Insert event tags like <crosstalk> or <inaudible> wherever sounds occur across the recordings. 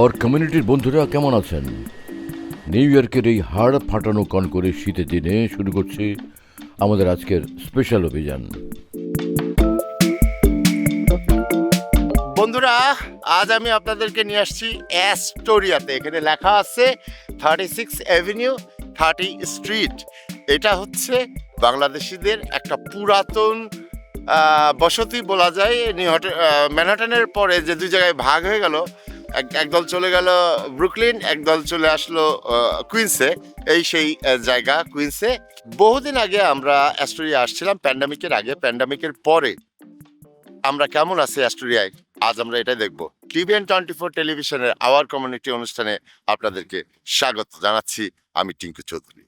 আমার কমিউনিটির বন্ধুরা কেমন আছেন? নিউ ইয়র্কের এই হাড় ফাটানো কনকরে শীতের দিনে শুরু করছি আমাদের আজকের স্পেশাল অভিযান। বন্ধুরা আজ আমি আপনাদেরকে নিয়ে আসছি অ্যাস্টোরিয়াতে। এখানে লেখা আছে thirty six avenue thirty street এটা হচ্ছে বাংলাদেশিদের একটা পুরাতন বসতি বলা যায় আহ, ম্যানহাটনের পরে যে দুই জায়গায় ভাগ হয়ে গেল একদল চলে গেল ব্রুকলিন, একদল চলে আসলো কুইন্সে। এই সেই জায়গা, কুইন্সে। বহুদিন আগে আমরা অ্যাস্টোরিয়া আসছিলাম, প্যান্ডামিকের আগে। প্যান্ডামিকের পরে আমরা কেমন আছি অ্যাস্টোরিয়ায়? আজ আমরা এটাই দেখব। টিভিএন টোয়েন্টি ফোর টেলিভিশনের, আওয়ার কমিউনিটি অনুষ্ঠানে আপনাদেরকে স্বাগত জানাচ্ছি আমি টিঙ্কু চৌধুরী।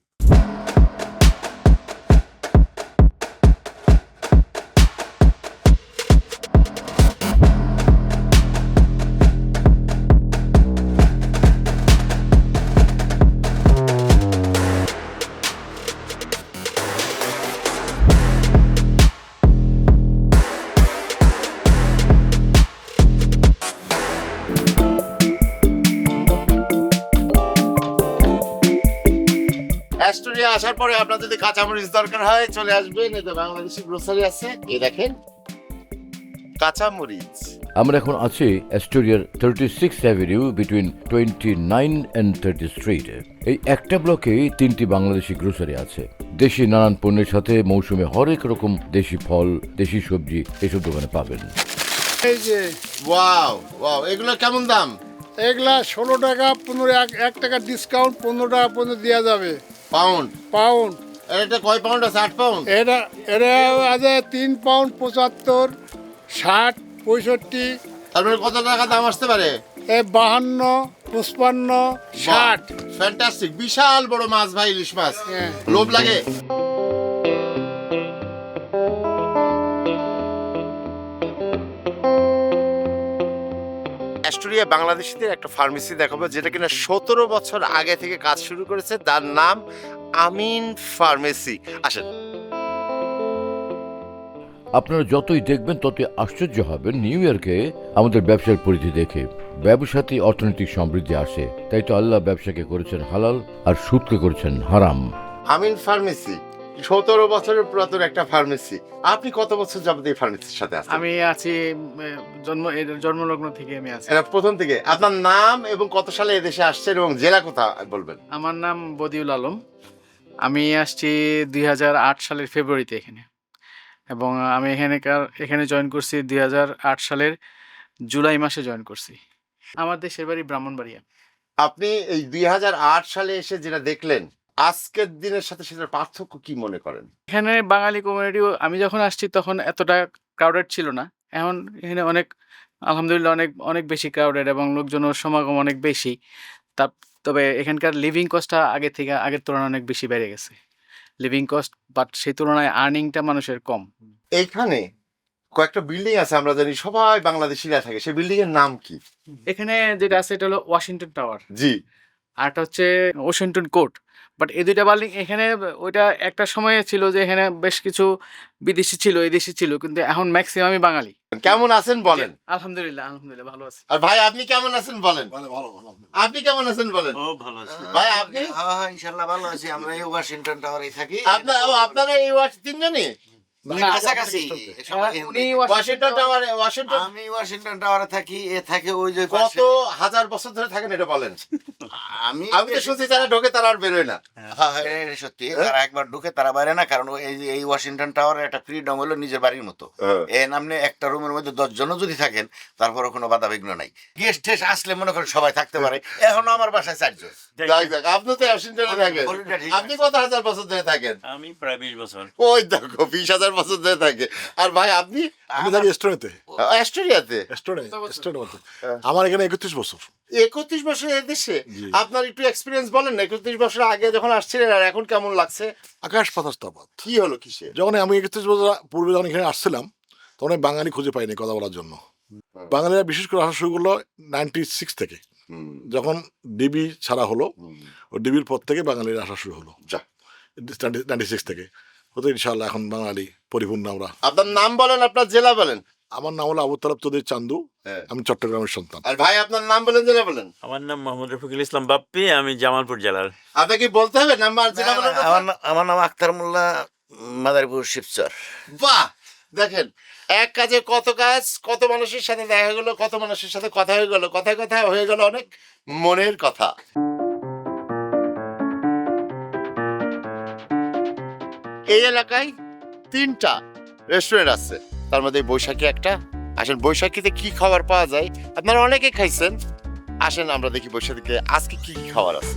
আপনার যদি কাঁচামরিচ দরকার হয় চলে আসবেন। এই তো বাংলাদেশি গ্রোসারি আছে। এই দেখেন কাঁচামরিচ। আমরা এখন আছি অ্যাস্টোরিয়ার thirty six avenue between twenty nine and thirty street এই একটা ব্লকে তিনটি বাংলাদেশি গ্রোসারি আছে। দেশি নানান পণ্যের সাথে মৌসুমে হরেক রকম দেশি ফল দেশি সবজি এসব দোকানে পাবেন। এই যে ওয়াও ওয়াও এগুলো কেমন দাম? এগুলা ষোলো টাকা পনেরো এক এক টাকা ডিসকাউন্ট পনেরো টাকা পর্যন্ত দেওয়া যাবে। পাউন্ড। পাউন্ড। এটা কয় পাউন্ড? আছে আট পাউন্ড? এটা এটা আছে তিন পাউন্ড পঁচাত্তর ষাট পঁয়ষট্টি। তারপরে কত টাকা দাম আসতে পারে? এ বাহান্ন পঁচপান্ন ষাট। ফ্যান্টাস্টিক বিশাল বড় মাছ ভাই ইলিশ মাছ। হ্যাঁ। লোভ লাগে? অ্যাস্টোরিয়া বাংলাদেশিদের একটা ফার্মেসি দেখাবো যেটা কিনা সতেরো বছর আগে থেকে কাজ শুরু করেছে। তার নাম আমিন ফার্মেসি আসেন। আপনারা যতই দেখবেন ততই আশ্চর্য হবেন। নিউ ইয়র্কে আমাদের ব্যবসার পরিধি দেখে ব্যবসাতে অর্থনৈতিক সমৃদ্ধি আসে। তাই তো আল্লাহ ব্যবসাকে করেছেন হালাল আর সুদকে করেছেন হারাম। আমিন ফার্মেসি সতেরো বছরের পুরাতন একটা ফার্মেসি আপনি কত বছর যাবত এই ফার্মেসির সাথে আছেন? আমি আছি জন্ম জন্মলগ্ন থেকে আমি আছি। এটা প্রথম থেকে। আপনার নাম এবং কত সালে এদেশে আসছেন এবং জেলা কোথা বলবেন? আমার নাম বদিউল আলম। আমি আসছি দুই হাজার আট সালের ফেব্রুয়ারিতে এখানে। এবং আমি এখানেকার এখানে জয়েন করছি দুই হাজার আট সালের জুলাই মাসে জয়েন করছি। আমার দেশের বাড়ি ব্রাহ্মণবাড়িয়া। আপনি এই দুই হাজার আট সালে এসে যেটা দেখলেন আজকের দিনের সাথে সেটার পার্থক্য কি মনে করেন? এখানে বাঙালি কমিউনিটিও আমি যখন আসছি তখন এতটা ক্রাউডেড ছিল না। এখন এখানে অনেক আলহামদুলিল্লাহ অনেক অনেক বেশি ক্রাউডেড এবং লোকজনের সমাগম অনেক বেশি। তা তবে এখানকার লিভিং কস্টটা আগে থেকে আগের তুলনায় অনেক বেশি বেড়ে গেছে। লিভিং কস্ট বাট সেই তুলনায় আর্নিংটা মানুষের কম। এইখানে কয়েকটা বিল্ডিং আছে আমরা জানি সবাই বাংলাদেশিরা থাকে। সেই বিল্ডিং এর নাম কি? এখানে যেটা আছে এটা হলো ওয়াশিংটন টাওয়ার জি। আর একটা হচ্ছে ওয়াশিংটন কোর্ট বাট এই দুইটা বিল্ডিং এখানে ওইটা একটা সময়ে ছিল যে এখানে বেশ কিছু বিদেশি ছিল এদেশি ছিল কিন্তু এখন ম্যাক্সিমামই বাঙালি। কেমন আছেন বলেন? আলহামদুলিল্লাহ আলহামদুলিল্লাহ ভালো আছি। আর ভাই আপনি কেমন আছেন বলেন? ভালো আপনি কেমন আছেন বলেন? ও ভালো আছি। ভাই আপনি? হ্যাঁ ইনশাআল্লাহ ইনশাল্লাহ ভালো আছি। আমরা এই ওয়াশিংটন টাওয়ারে থাকি আপনার ও আপনারা এই ওয়াশ তিনজনই? মানে না, কাছাকাছি। সবাই আহ, উনি হিন্দি। ওয়াশিংটন টাওয়ারে ওয়াশিংটন আমি ওয়াশিংটন টাওয়ারে থাকি এ থাকে ওই যে কত হাজার বছর ধরে থাকেন এটা বলেন। আমি আমি তো শুনছি যারা ঢোকে তারা আর বেরোয় না। হ্যাঁ, হ্যাঁ, এটা সত্যি। তারা একবার ঢুকে তারা বাইরে না কারণ এই এই ওয়াশিংটন টাওয়ারের একটা ফ্রিডম হলো নিজের বাড়ির মতো। এ নামনে একটা রুমের মধ্যে দশ জনও যদি থাকেন তারপরে কোনো বাধা বিঘ্ন নাই। গেস্ট টেস্ট আসলে মনে করেন সবাই থাকতে পারে। এখন আমার বাসায় চারজন। আপনি তো ওয়াশিংটনে থাকেন আপনি কত হাজার বছর ধরে থাকেন? আমি প্রায় বিশ বছর। ওই দেখো বিশ হাজার বছর ধরে থাকে। আর ভাই আপনি? আমি থাকি রেস্টুরেন্ট আমার এখানে একত্রিশ বছর। একত্রিশ বছর দেশে? জি। আপনার একটু এক্সপিরিয়েন্স বলেন না একত্রিশ বছর আগে যখন আসছিলেন আর এখন কেমন লাগছে? আকাশ পাতাস তফাৎ কি হলো কিসে? যখন আমি একত্রিশ বছর পূর্বে যখন এখানে আসছিলাম তখন আমি বাঙালি খুঁজে পাইনি কথা বলার জন্য। বাঙালিরা বিশেষ করে আসা শুরু করল নাইনটি সিক্স থেকে যখন ডিবি ছাড়া হলো ও ডিবির পর থেকে বাঙালিরা আসা শুরু হলো। যা। নাইনটি সিক্স থেকে। হতো ইনশাল্লাহ এখন বাঙালি পরিপূর্ণ আমরা। আপনার নাম বলেন আপনার জেলা বলেন। আমার নাম হলো আবু তালাব চৌধুরী চান্দু হ্যাঁ। আমি চট্টগ্রামের সন্তান। আর ভাই আপনার নাম বলেন জেলা বলেন। আমার নাম মোহাম্মদ রফিকুল ইসলাম বাপ্পি আমি জামালপুর জেলার। আপনাকে বলতে হবে? নাম্বার জেলা বলেন আমার নাম- আমার নাম আক্তার মোল্লা মাদারীপুর শিবচর। বাহ! দেখেন এক কাজে কত কাজ কত মানুষের সাথে দেখা গেলো কত মানুষের সাথে কথা হয়ে গেল কথায় কথায় হয়ে গেল অনেক মনের কথা। এই এলাকায় তিনটা রেস্টুরেন্ট আছে। তার মধ্যে বৈশাখী একটা। আসেন বৈশাখীতে কি খাবার পাওয়া যায়? আপনারা অনেকে খাইছেন। আসেন আমরা দেখি বৈশাখীতে আজকে কি কি খাবার আছে।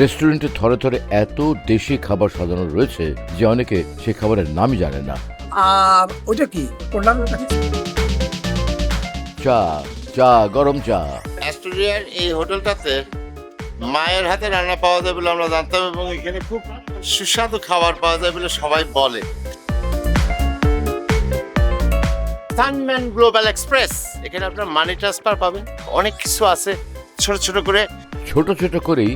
রেস্টুরেন্টে থরে থরে এত দেশি খাবার সাজানো রয়েছে যে অনেকে সে খাবারের নামই জানে না। আর ওইটা কি? চা চা গরম চা। অ্যাস্টোরিয়ার এই হোটেলটাতে মায়ের হাতে রান্না পাওয়া যায় বলে আমরা জানতাম এবং এখানে খুব সুস্বাদু খাবার পাওয়া যায় বলে সবাই বলে। সানম্যান গ্লোবাল এক্সপ্রেস এখানে আপনার মানি ট্রান্সফার পাবেন। অনেক কিছু আছে ছোট ছোট করে। ছোট ছোট করেই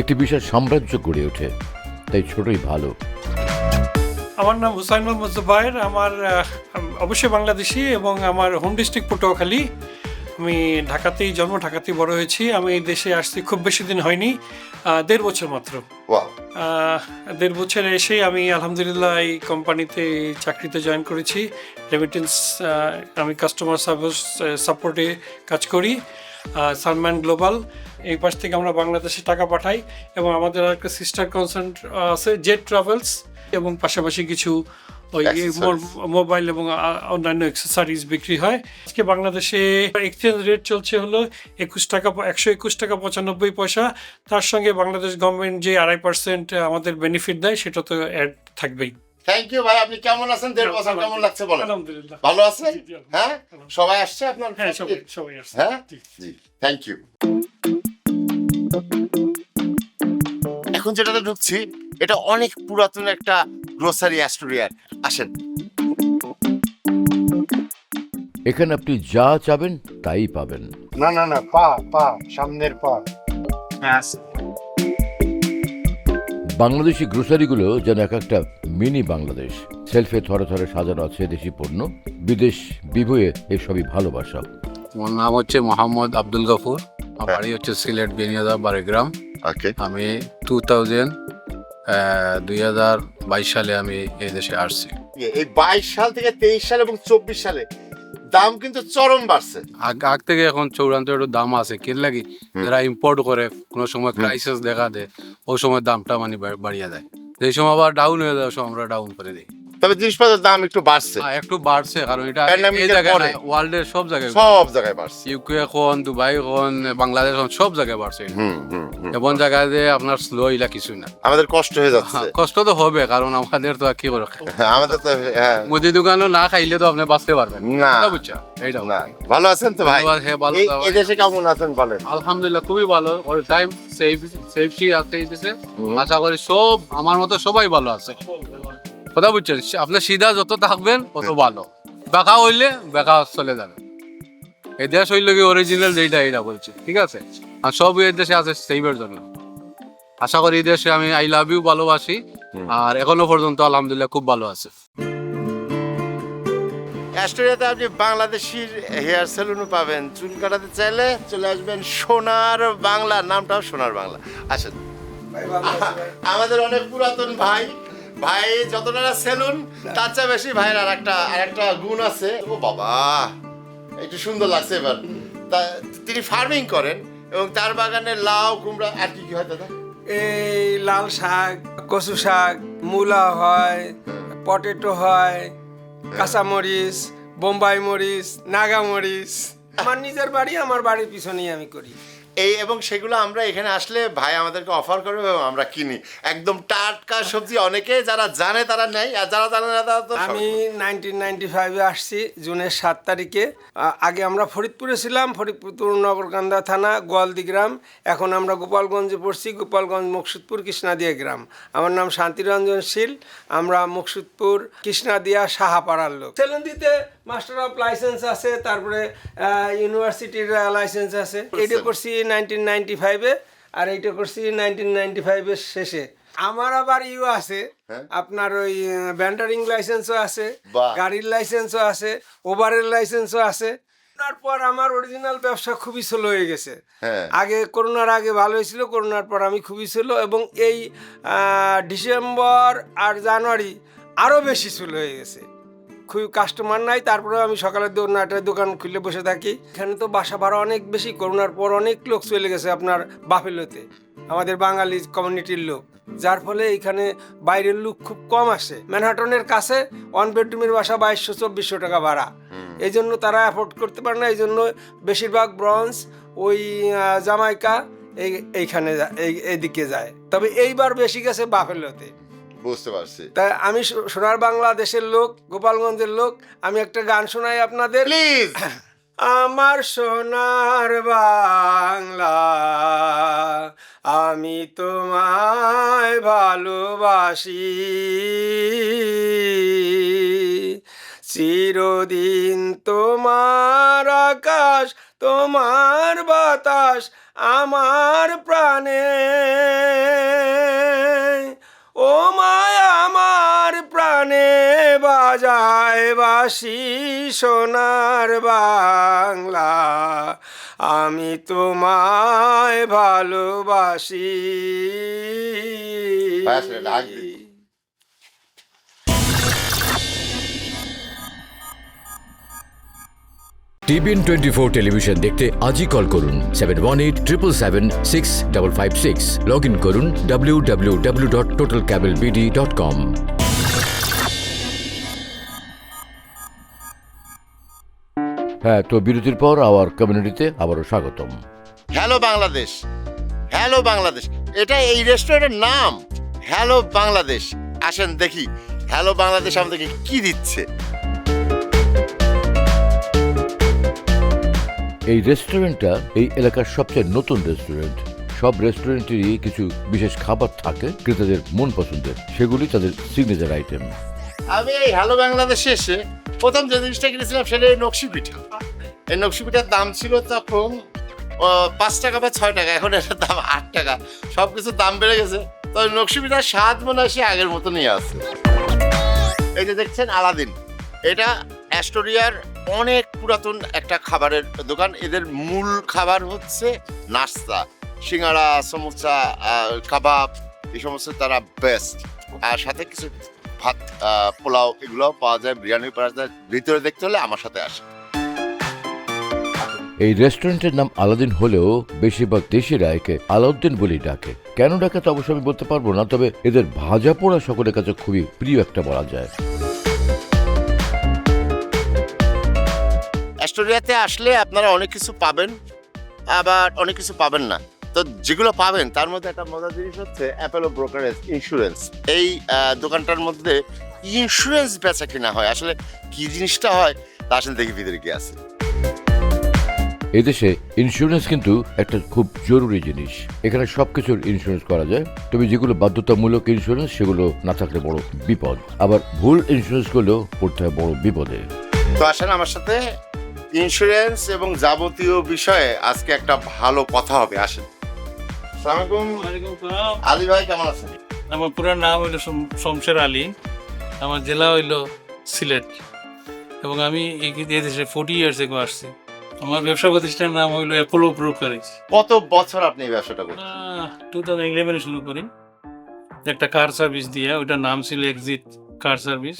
একটি বিশাল সাম্রাজ্য গড়ে ওঠে তাই ছোটই ভালো। আমার নাম হুসাইন মোহাম্মদ জুবাইর আমার অবশ্যই বাংলাদেশি এবং আমার হোম ডিস্ট্রিক্ট পটুয়াখালী। আমি ঢাকাতেই জন্ম ঢাকাতেই বড় হয়েছি। আমি এই দেশে আসছি খুব বেশি দিন হয়নি দেড় বছর মাত্র। দেড় বছর এসে আমি আলহামদুলিল্লাহ এই কোম্পানিতে চাকরিতে জয়েন করেছি। রেমিটেন্স আমি কাস্টমার সার্ভিস সাপোর্টে কাজ করি। সালমান গ্লোবাল এই পাশ থেকে আমরা বাংলাদেশে টাকা পাঠাই এবং আমাদের একটা সিস্টার কনসার্ন আছে জেট ট্রাভেলস এবং পাশাপাশি কিছু ওই. মোবাইল এবং অন্যান্য অ্যাক্সেসরিজ বিক্রি হয়। আজকে বাংলাদেশে এক্সচেঞ্জ রেট চলছে হলো একুশ টাকা একশো একুশ টাকা পঁচানব্বই পয়সা। তার সঙ্গে বাংলাদেশ গভর্নমেন্ট যে আড়াই পার্সেন্ট আমাদের বেনিফিট দেয় সেটা তো অ্যাড থাকবেই। থ্যাংক ইউ ভাই আপনি কেমন আছেন? দেড় বছর কেমন লাগছে বলেন? আলহামদুলিল্লাহ। ভালো আছেন? জি, হ্যাঁ? সবাই আসছে আপনার হ্যাঁ সবাই সবাই আসছে। হ্যাঁ। জি থ্যাংক ইউ এখন যেটাতে ঢুকছি এটা অনেক পুরাতন একটা গ্রোসারি অ্যাস্টোরিয়ার আসেন। এখানে আপনি যা চাবেন তাই পাবেন। না না না পা পা সামনের পা। বাংলাদেশি গ্রোসারিগুলো যেন এক একটা মিনি বাংলাদেশ। সেলফে থরে থরে সাজানো আছে দেশি পণ্য। বিদেশ বিভয়ে এসবই ভালোবাসা। আমার নাম হচ্ছে মোহাম্মদ আব্দুল গফুর। আমার বাড়ি হচ্ছে সিলেট বেনিয়াদা বারেগ্রাম। ওকে আমি টু থাউজেন্ড দুই হাজার বাইশ সালে আমি এই দেশে আসছি। এই বাইশ সাল থেকে তেইশ সাল এবং চব্বিশ সালে দাম কিন্তু চরম বাড়ছে। আগ থেকে এখন চৌরান্ত একটু দাম আছে কি লাগি যারা ইম্পোর্ট করে কোনো সময় ক্রাইসিস দেখা দেয় ওই সময় দামটা মানে বাড়িয়ে দেয় এই সময় আবার ডাউন হয়ে যায় ওই সময় আমরা ডাউন করে দিই। তবে জিনিসপত্রের দাম একটু বাড়ছে। হ্যাঁ, একটু বাড়ছে কারণ এটা Pandemic এই এর জায়গায় পরে। ওয়ার্ল্ডের সব জায়গায় সব জায়গায় বাড়ছে। ইউকে এখন দুবাই এখন বাংলাদেশ এখন সব জায়গায় বাড়ছে এটা। হুম হুম হুম। এমন জায়গায় যে আপনার স্লো ইলা কিছুই না। আমাদের কষ্ট হয়ে যাচ্ছে। হ্যাঁ, কষ্ট তো হবে কারণ আমাদের তো আর কি করে আমাদের তো হ্যাঁ। মুদি দোকানও না খাইলে তো আপনি বাঁচতে পারবেন না। না। বুঝছ? এইটাও। না। ভালো আছেন তো ভাই? হ্যাঁ, ভালো এই- তো- এই দেশে কেমন আছেন বলেন? আলহামদুলিল্লাহ খুবই ভালো। অল টাইম সেফ সেফটি আছে এই দেশে। আশা করি সব আমার মতো সবাই ভালো আছে। কথা বুঝছেন? আপনি সিধা যত থাকবেন তত ভালো। বেকা হইলে বেকা চলে যাবে। এই দেশ হইল কি অরিজিনাল যেটা এটা বলছে ঠিক আছে? আর সব এই দেশে আছে সেইবের জন্য। আশা করি এই দেশে আমি আই লাভ ইউ ভালোবাসি। আর এখনও পর্যন্ত আলহামদুলিল্লাহ খুব ভালো আছে। অ্যাস্টোরিয়াতে আপনি বাংলাদেশির হেয়ার সেলুনও পাবেন। চুল কাটাতে চাইলে চলে আসবেন সোনার বাংলা। নামটাও সোনার বাংলা। আসেন। আমাদের অনেক পুরাতন ভাই। ভাই, যতটা সেলুন, তার চেয়ে বেশি ভাইয়ের আর একটা আর একটা গুণ আছে। ও বাবা, একটু সুন্দর লাগছে এবার। তা, তিনি ফার্মিং করেন, এবং তার বাগানে লাউ, কুমড়া, আর কি কি হয় দাদা? এই লাল শাক, কচু শাক, মূলা হয়, পটেটো হয়, কাঁচামরিচ, বোম্বাই মরিচ, নাগা মরিচ। আমার নিজের বাড়ি, আমার বাড়ির পিছনেই আমি করি। এই এবং সেগুলো আমরা এখানে আসলে ভাই আমাদেরকে অফার করবে এবং আমরা কিনি। একদম টাটকা সবজি অনেকে যারা জানে তারা নেয় আর যারা জানে না তারা তো আমি নাইনটিন নাইনটি ফাইভে আসছি জুনের সাত তারিখে। আগে আমরা ফরিদপুরে ছিলাম ফরিদপুর নগরকান্দা থানা গোয়ালদি গ্রাম। এখন আমরা গোপালগঞ্জে পড়ছি গোপালগঞ্জ মুকসুদপুর কৃষ্ণাদিয়া গ্রাম। আমার নাম শান্তিরঞ্জন শীল আমরা মুকসুদপুর কৃষ্ণাদিয়া সাহাপাড়ার লোক। সেলেন্দিতে মাস্টার অফ লাইসেন্স আছে তারপরে ইউনিভার্সিটির লাইসেন্স আছে। এটা করছি নাইনটিন নাইনটি ফাইভে আর এইটা করছি নাইনটিন নাইনটি ফাইভের শেষে। আমার আবার ইউ আছে আপনার ওই ব্যান্ডারিং লাইসেন্সও আছে গাড়ির লাইসেন্সও আছে ওভারের লাইসেন্সও আছে। তারপর আমার অরিজিনাল ব্যবসা খুবই স্লো হয়ে গেছে। হ্যাঁ। আগে করোনার আগে ভালো হয়েছিল করোনার পর আমি খুবই স্লো এবং এই ডিসেম্বর আর জানুয়ারি আরও বেশি স্লো হয়ে গেছে। খুব কাস্টমার নাই তারপরে আমি সকালে দো নয়টায় দোকান খুলে বসে থাকি। এখানে তো বাসা ভাড়া অনেক বেশি করোনার পর অনেক লোক চলে গেছে আপনার বাফেলোতে আমাদের বাঙালি কমিউনিটির লোক। যার ফলে এখানে বাইরের লোক খুব কম আসে। ম্যানহাটনের কাছে ওয়ান বেডরুমের বাসা বাইশশো চব্বিশশো টাকা ভাড়া। এই জন্য তারা অ্যাফোর্ড করতে পারে না এই জন্য বেশিরভাগ ব্রঞ্জ ওই জামাইকা এই এইখানে এই এইদিকে যায়। তবে এইবার বেশি গেছে বাফেলোতে। বুঝতে পারছি। তাই আমি সোনার বাংলাদেশের লোক গোপালগঞ্জের লোক আমি একটা গান শোনাই আপনাদের। প্লিজ <clears throat> আমার সোনার বাংলা আমি তোমায় ভালোবাসি। চিরদিন তোমার আকাশ তোমার বাতাস আমার প্রাণে। ও মায় আমার প্রাণে বাজায় বাসি সোনার বাংলা। আমি তোমায় ভালোবাসি। টিভিএন টোয়েন্টি ফোর টেলিভিশন দেখতে আজই কল করুন seven one eight triple seven six double five six log in করুন W W W dot total cable BD dot com হ্যাঁ তো বিরতির পর আওয়ার কমিউনিটিতে আবারও স্বাগতম। হ্যালো বাংলাদেশ হ্যালো বাংলাদেশ এটা এই রেস্টুরেন্টের নাম। হ্যালো বাংলাদেশ আসেন দেখি। হ্যালো বাংলাদেশ আমাদেরকে কি দিচ্ছে? এই রেস্টুরেন্টটা এই এলাকার সবচেয়ে নতুন রেস্টুরেন্ট সব রেস্টুরেন্টেরই কিছু বিশেষ খাবার থাকে, ক্রেতাদের মন পছন্দের। সেগুলি তাদের সিগনেচার আইটেম আমি এই হ্যালো বাংলাদেশে এসে প্রথম যে জিনিসটা কিনেছিলাম সেটা এই নকশি পিঠা। এই নকশি পিঠার দাম ছিল তখন পাঁচ টাকা বা ছয় টাকা, এখন এটার দাম আট টাকা। সব কিছুর দাম বেড়ে গেছে। তো ওই নকশি পিঠার স্বাদ মনে হয় সে আগের মতনই আছে। এই যে দেখছেন আলাদিন, এটা অ্যাস্টোরিয়ার অনেক পুরাতন একটা খাবারের দোকান। এদের মূল খাবার হচ্ছে নাস্তা সিঙ্গাড়া সমোসা কাবাব, এই সমস্ত তারা বেস্ট আর সাথে কিছু ভাত পোলাও এগুলোও পাওয়া যায়, বিরিয়ানি পাওয়া যায়। ভিতরে দেখতে হলে আমার সাথে আসে এই রেস্টুরেন্টের নাম আলাদিন হলেও বেশিরভাগ দেশিরা একে আলাউদ্দিন বলেই ডাকে। কেন ডাকে তা অবশ্য আমি বলতে পারব না, তবে এদের ভাজা পোড়া সকলের কাছে খুবই প্রিয় একটা বলা যায়। অ্যাস্টোরিয়াতে আসলে আপনারা অনেক কিছু পাবেন আবার অনেক কিছু পাবেন না। তো যেগুলো পাবেন তার মধ্যে একটা মজার জিনিস হচ্ছে অ্যাপেলো ব্রোকারেজ ইন্স্যুরেন্স এই দোকানটার মধ্যে ইন্স্যুরেন্স বেচা কিনা হয়। আসলে কি জিনিসটা হয় তা আসলে দেখি ভিতরে কি আছে। এদেশে ইন্স্যুরেন্স কিন্তু একটা খুব জরুরি জিনিস। এখানে সবকিছুর ইন্স্যুরেন্স করা যায়। তবে যেগুলো বাধ্যতামূলক ইন্স্যুরেন্স সেগুলো না থাকলে বড় বিপদ। আবার ভুল ইন্স্যুরেন্স করলেও পড়তে হয় বড় বিপদে। তো আসেন আমার সাথে ইন্স্যুরেন্স এবং যাবতীয় বিষয়ে আজকে একটা ভালো কথা হবে আসেন। আসসালামু আলী ভাই কেমন আছেন? আমার পুরো নাম হইল শম- শমশের আলী। আমার জেলা হইল সিলেট। এবং আমি এই দেশে ফোর্টি ইয়ার্স এগো আসছি। আমার ব্যবসা প্রতিষ্ঠানের নাম হইল অ্যাপোলো ব্রোকারেজ কত বছর আপনি এই ব্যবসাটা করছেন? টু থাউজেন্ড ইলেভেনে শুরু করি। একটা কার সার্ভিস দিয়ে ওইটার নাম ছিল এক্সিট কার সার্ভিস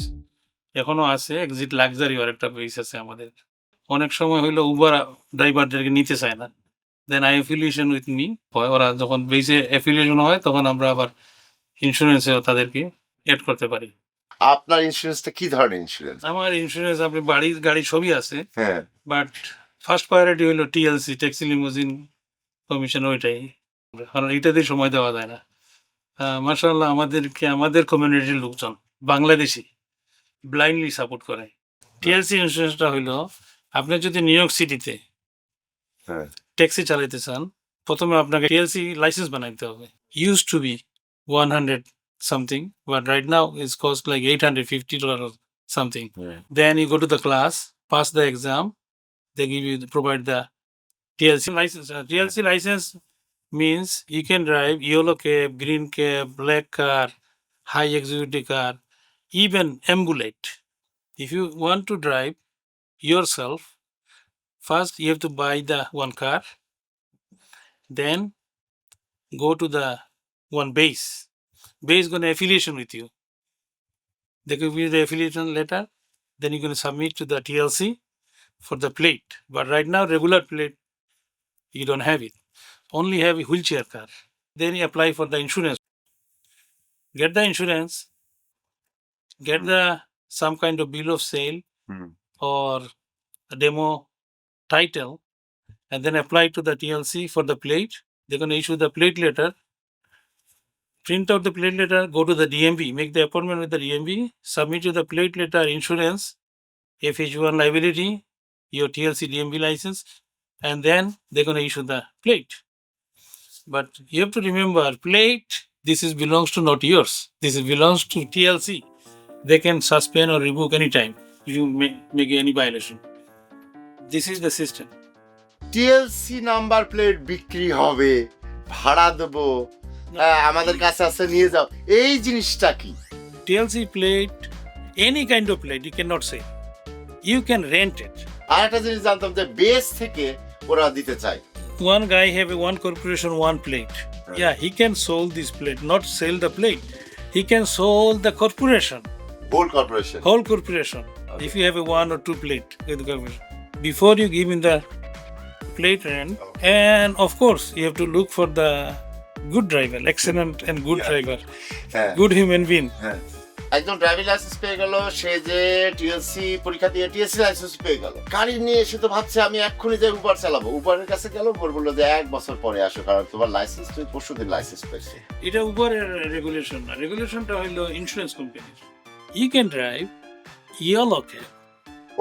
এখনও আছে এক্সিট লাক্সারি আর একটা বেস আছে আমাদের। অনেক সময় হইল উবার ড্রাইভারদেরকে নিতে চায় না। Then I affiliation with me হয় ওরা যখন বেসে অ্যাফিলিয়েশন হয় তখন আমরা আবার ইন্স্যুরেন্সেও তাদেরকে এড করতে পারি। আপনার ইন্স্যুরেন্সটা কি ধরনের ইন্স্যুরেন্স আমার ইন্স্যুরেন্স আপনি বাড়ি গাড়ি সবই আছে হ্যাঁ। বাট ফার্স্ট প্রায়োরিটি হলো টিএলসি ট্যাক্সি লিমোজিন কমিশন ওইটাই। কারণ এটাতে সময় দেওয়া যায় না। মার্শাল্লাহ আমাদেরকে আমাদের কমিউনিটির লোকজন বাংলাদেশি ব্লাইন্ডলি সাপোর্ট করে। টিএলসি ইন্স্যুরেন্সটা হইল আপনি যদি নিউ ইয়র্ক সিটিতে হ্যাঁ। ট্যাক্সি চালাইতে চান প্রথমে আপনাকে টিএলসি লাইসেন্স বানাইতে হবে use to be one hundred something but right now is cost like eight hundred fifty dollar something Then you go to the class, pass the exam. They give you provide the TLC license. Uh, TLC license means you can drive yellow cab, green cab, black car, high executive car, even ambulate. If you want to drive yourself, first you have to buy the one car, then go to the one base. Base gonna affiliation with you. They give you the affiliation letter then you're going to submit to the TLC for the plate. But right now, regular plate, you don't have it. Only have a wheelchair car. Then you apply for the insurance. Get the insurance, get the some kind of bill of sale Hmm. Or a demo title, and then apply to the TLC for the plate. They're going to issue the plate letter. Print out the plate letter, go to the DMV, make the appointment with the DMV, submit to the plate letter insurance, FH1 liability, your TLC DMV license, and then they're going to issue the plate. But you have to remember, plate, this is belongs to not yours. This belongs to TLC. They can suspend or revoke anytime you make, make any violation. This is the system. TLC number plate বিক্রি হবে ভাড়া দেবো হ্যাঁ, আমাদের কাছে আছে নিয়ে যাও এই জিনিসটা কি TLC plate, any kind of plate, you cannot say. You can rent it. আর একটা জিনিস জানতাম যে বেস থেকে ওরা দিতে চায় One guy have a one corporation, one plate. Yeah, he can sold this plate, not sell the plate. He can sold the corporation, whole corporation whole corporation. If you have a one or two plate with the corporation, before you give in the plate rent, and of course you have to look for the good driver, excellent and good yeah. driver, হ্যাঁ good human being. একজন driving licence পেয়ে গেল সে যে TLC পরীক্ষা দিয়ে TLC license পেয়ে গেল। গাড়ি নিয়ে এসে তো ভাবছে আমি এক্ষুনি যে উবার চালাবো। উবারের কাছে গেল উবার বলল যে এক বছর পরে আসো কারণ তোমার লাইসেন্স তুমি পরশু দিন লাইসেন্স পেয়েছে। এটা উপরের রেগুলেশন না। রেগুলেশনটা হলো ইন্স্যুরেন্স কোম্পানির you can drive yellow cab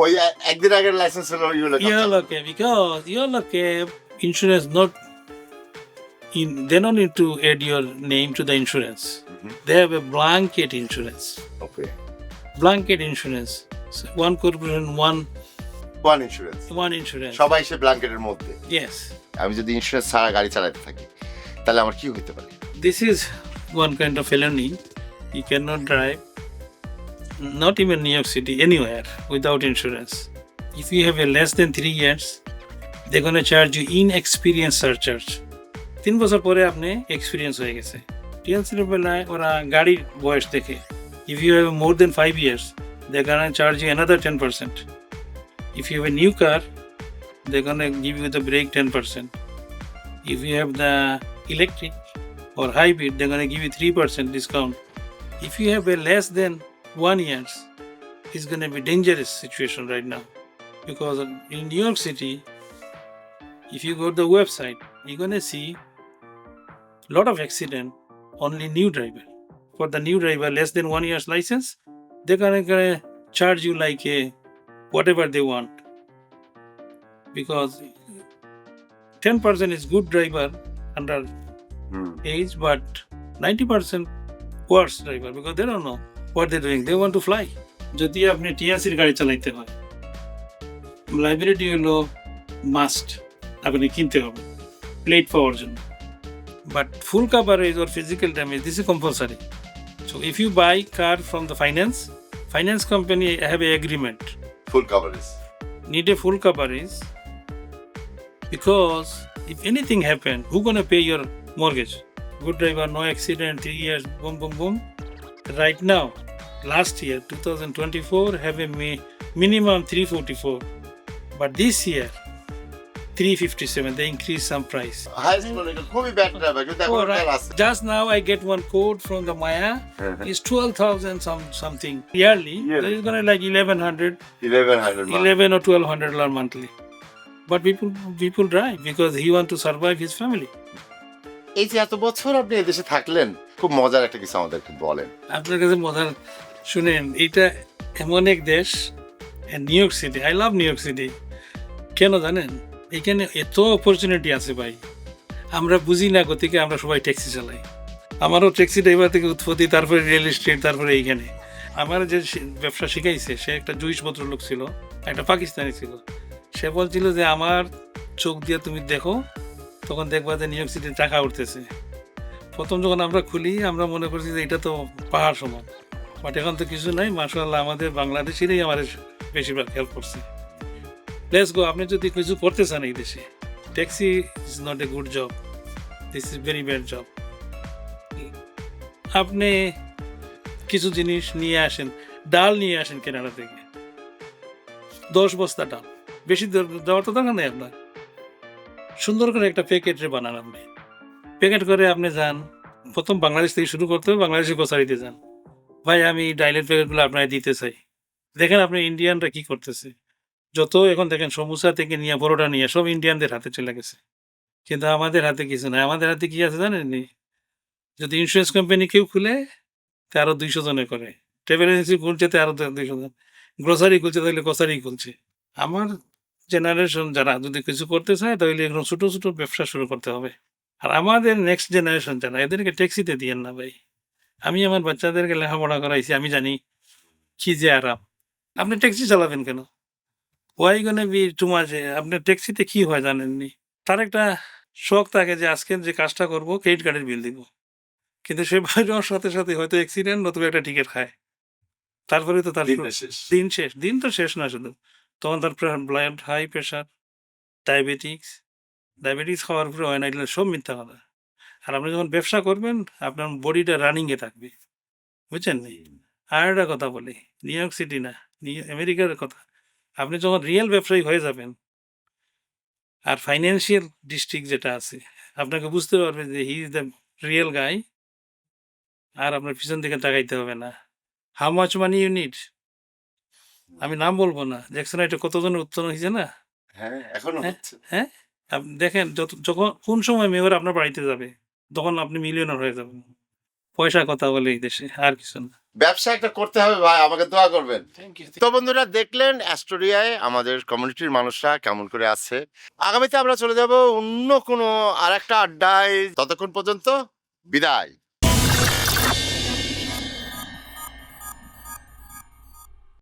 ওই একদিন আগের লাইসেন্স হলো yellow yellow cab because yellow cab insurance not in they don't need to add your name to the insurance they have a blanket insurance okay blanket insurance So one corporation one one insurance one insurance সবাই সে ব্ল্যাঙ্কেটের মধ্যে yes আমি যদি insurance ছাড়া গাড়ি চালাতে থাকি তাহলে আমার কি হতে পারে this is one kind of felony you cannot drive not even new york city anywhere without insurance if you have a less than three years they're to charge you inexperience surcharge তিন বছর পরে আপনি experience হয়ে গেছে টিএলসির বেলায় ওরা গাড়ির বয়স দেখে if you have more than five years they gonna charge you another ten percent if you have a new car they gonna give you the break ten percent if you have the electric or hybrid, they're going to give you 3% discount. If you have a less than one years, is going to be dangerous situation right now. Because in New York City, if you go to the website, you're going to see lot of accident, only new driver. For the new driver, less than one year's license, they're going to charge you like a whatever they want. Because 10% is good driver under hmm. age, but 90% worse driver because they don't know what they're doing. They want to fly. যদি আপনি টিএসির গাড়ি চালাইতে হয় লাইব্রেরিটি হলো must আপনি কিনতে হবে plate পাওয়ার জন্য but full coverage or physical damage this is compulsory so if you buy car from the finance finance company have a agreement full coverage need a full coverage because if anything happen, who gonna pay your mortgage? Good driver, no accident, three years, boom, boom, boom. Right now, last year, 2024, have a mi- minimum 344, but this year, 357. They increase some price. High school এটা খুবই bad driver কিন্তু এখন Oh, right. আছে Just now, I get one code from the Maya. It's 12,000 some something yearly. Yearly. It's gonna like 1100 eleven hundred 11 or 1200 dollar monthly But people people drive because he want to survive his family. এই যে এত বছর আপনি এদেশে থাকলেন খুব মজার একটা কিছু আমাদেরকে বলেন। আপনার কাছে মজার, শুনেন এটা এমন এক দেশ New York City I love New York City কেন জানেন? এখানে এত অপরচুনিটি আছে ভাই। আমরা বুঝি না গতিকে আমরা সবাই ট্যাক্সি চালাই। আমারও ট্যাক্সি ড্রাইভার থেকে উৎপত্তি, তারপরে রিয়েল এস্টেট তারপরে এইখানে। আমার যে ব্যবসা শিখাইছে, সে একটা জুইশ ভদ্রলোক ছিল, একটা পাকিস্তানি ছিল। সে বলছিল যে, আমার চোখ দিয়ে তুমি দেখো, তখন দেখবা যে নিউ ইয়র্ক সিটির টাকা উঠতেছে। প্রথম যখন আমরা খুলি, আমরা মনে করছি যে এটা তো পাহাড় সমান। বাট এখন তো কিছু নাই মার্শাল্লাহ আমাদের বাংলাদেশেরই আমাদের বেশিরভাগ হেল্প করছে। লেটস গো আপনি যদি কিছু করতে চান এই দেশে taxi is not a good job this is very bad job আপনি কিছু জিনিস নিয়ে আসেন, ডাল নিয়ে আসেন কেনাডা থেকে। দশ বস্তা ডাল, বেশি দেওয়ার তো দরকার নেই আপনার। সুন্দর করে একটা প্যাকেটে বানান আপনি। প্যাকেট করে আপনি যান। প্রথম বাংলাদেশ থেকে শুরু করতে হবে, বাংলাদেশের গোসারিতে যান। ভাই, আমি ডাইলের প্যাকেটগুলো আপনাকে দিতে চাই। দেখেন আপনি ইন্ডিয়ানরা কি করতেছে। যত এখন দেখেন সমুসা থেকে নিয়ে বড়োটা নিয়ে সব ইন্ডিয়ানদের হাতে চলে গেছে। কিন্তু আমাদের হাতে কিছু নাই। আমাদের হাতে কি আছে জানেন? যদি ইন্স্যুরেন্স কোম্পানি কেউ খুলে, তা আরও দুইশো জনে করে। ট্রাভেল এজেন্সি খুলছে, তে আরও দুইশো জন। গ্রোসারি খুলছে, তাহলে গ্রোসারি খুলছে। আমার জেনারেশন যারা যদি কিছু করতে চায়, তাহলে এরকম ছোটো ছোটো ব্যবসা শুরু করতে হবে। আর আমাদের নেক্সট জেনারেশন যারা এদেরকে ট্যাক্সিতে দিয়েন না ভাই। আমি আমার বাচ্চাদেরকে লেখাপড়া করাইছি আমি জানি কি যে আরাম। আপনি ট্যাক্সি চালাবেন কেন? ওয়াই গনে বি টুমাজে আপনি ট্যাক্সিতে কি হয় জানেননি? তার একটা শখ থাকে যে আজকে যে কাজটা করব ক্রেডিট কার্ডের বিল দিব। কিন্তু সে বাইরের সাথে সাথে হয়তো অ্যাক্সিডেন্ট নতুবা একটা টিকিট খায়। তারপরে তো তার দিন শেষ। দিন তো শেষ না শুধু। তখন তার blood high pressure diabetics diabetes খাওয়ার পরে হয় না এগুলো সব মিথ্যা কথা। আর আপনি যখন ব্যবসা করবেন আপনার বডিটা রানিংয়ে থাকবে। বুঝছেন নি? আর একটা কথা বলি নিউ ইয়র্ক সিটি না নিউ আমেরিকার কথা। আপনি যখন রিয়েল ব্যবসায়ী হয়ে যাবেন আর ফাইন্যান্সিয়াল ডিস্ট্রিক্ট যেটা আছে আপনাকে বুঝতে পারবে যে he is the real guy আর আপনার পিছন দিকে তাকাইতে হবে না। হাউ মাচ মানি ইউনিট আমি নাম বলব না। জ্যাকসন এটা কতজনের উত্তর হয়েছে না? হ্যাঁ এখনও হ্যাঁ। দেখেন যত যখন কোন সময় মেয়র আপনার বাড়িতে যাবে তখন আপনি মিলিয়নার হয়ে যাবেন। পয়সা কথা বলে এই দেশে আর কিছু না। ব্যবসা একটা করতে হবে ভাই আমাকে দোয়া করবেন। থ্যাংক ইউ তো বন্ধুরা দেখলেন অ্যাস্টোরিয়ায় আমাদের কমিউনিটির মানুষরা কেমন করে আছে। আগামীতে আমরা চলে যাব অন্য কোনো আর একটা আড্ডায়। ততক্ষণ পর্যন্ত বিদায়।